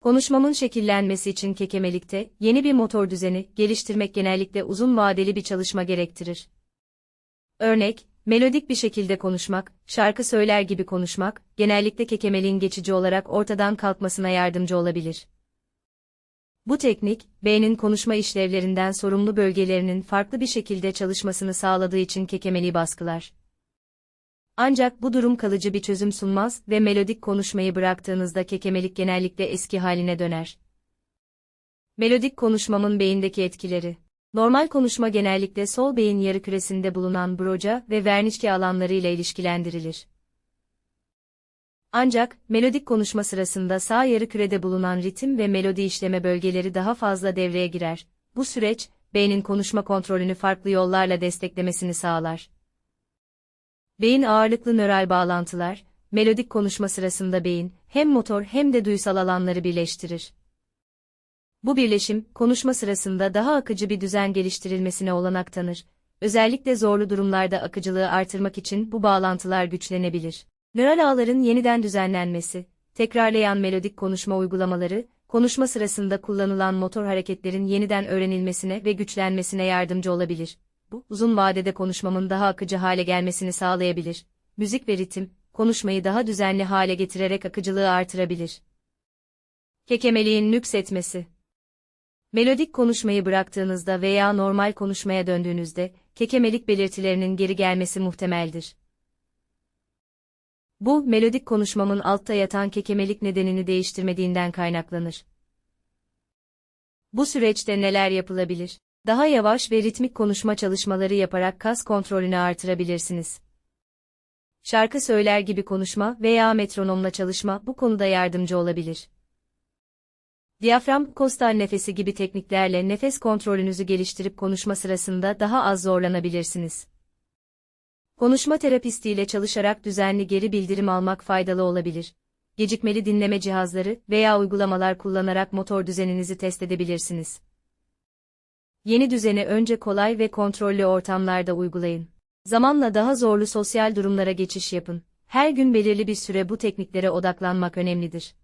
Konuşmamın şekillenmesi için kekemelikte yeni bir motor düzeni geliştirmek genellikle uzun vadeli bir çalışma gerektirir. Örnek, melodik bir şekilde konuşmak, şarkı söyler gibi konuşmak, genellikle kekemeliğin geçici olarak ortadan kalkmasına yardımcı olabilir. Bu teknik, beynin konuşma işlevlerinden sorumlu bölgelerinin farklı bir şekilde çalışmasını sağladığı için kekemeliği baskılar. Ancak bu durum kalıcı bir çözüm sunmaz ve melodik konuşmayı bıraktığınızda kekemelik genellikle eski haline döner. Melodik konuşmamın beyindeki etkileri Normal konuşma genellikle sol beyin yarıküresinde bulunan broca ve Wernicke alanları ile ilişkilendirilir. Ancak, melodik konuşma sırasında sağ yarıkürede bulunan ritim ve melodi işleme bölgeleri daha fazla devreye girer. Bu süreç, beynin konuşma kontrolünü farklı yollarla desteklemesini sağlar. Beyin ağırlıklı nöral bağlantılar, melodik konuşma sırasında beyin, hem motor hem de duysal alanları birleştirir. Bu birleşim, konuşma sırasında daha akıcı bir düzen geliştirilmesine olanak tanır. Özellikle zorlu durumlarda akıcılığı artırmak için bu bağlantılar güçlenebilir. Nöral ağların yeniden düzenlenmesi, tekrarlayan melodik konuşma uygulamaları, konuşma sırasında kullanılan motor hareketlerin yeniden öğrenilmesine ve güçlenmesine yardımcı olabilir. Bu, uzun vadede konuşmamın daha akıcı hale gelmesini sağlayabilir. Müzik ve ritim, konuşmayı daha düzenli hale getirerek akıcılığı artırabilir. Kekemeliğin nüksetmesi Melodik konuşmayı bıraktığınızda veya normal konuşmaya döndüğünüzde, kekemelik belirtilerinin geri gelmesi muhtemeldir. Bu, melodik konuşmamın altta yatan kekemelik nedenini değiştirmediğinden kaynaklanır. Bu süreçte neler yapılabilir? Daha yavaş ve ritmik konuşma çalışmaları yaparak kas kontrolünü artırabilirsiniz. Şarkı söyler gibi konuşma veya metronomla çalışma bu konuda yardımcı olabilir. Diyafram, kostal nefesi gibi tekniklerle nefes kontrolünüzü geliştirip konuşma sırasında daha az zorlanabilirsiniz. Konuşma terapistiyle çalışarak düzenli geri bildirim almak faydalı olabilir. Gecikmeli dinleme cihazları veya uygulamalar kullanarak motor düzeninizi test edebilirsiniz. Yeni düzeni önce kolay ve kontrollü ortamlarda uygulayın. Zamanla daha zorlu sosyal durumlara geçiş yapın. Her gün belirli bir süre bu tekniklere odaklanmak önemlidir.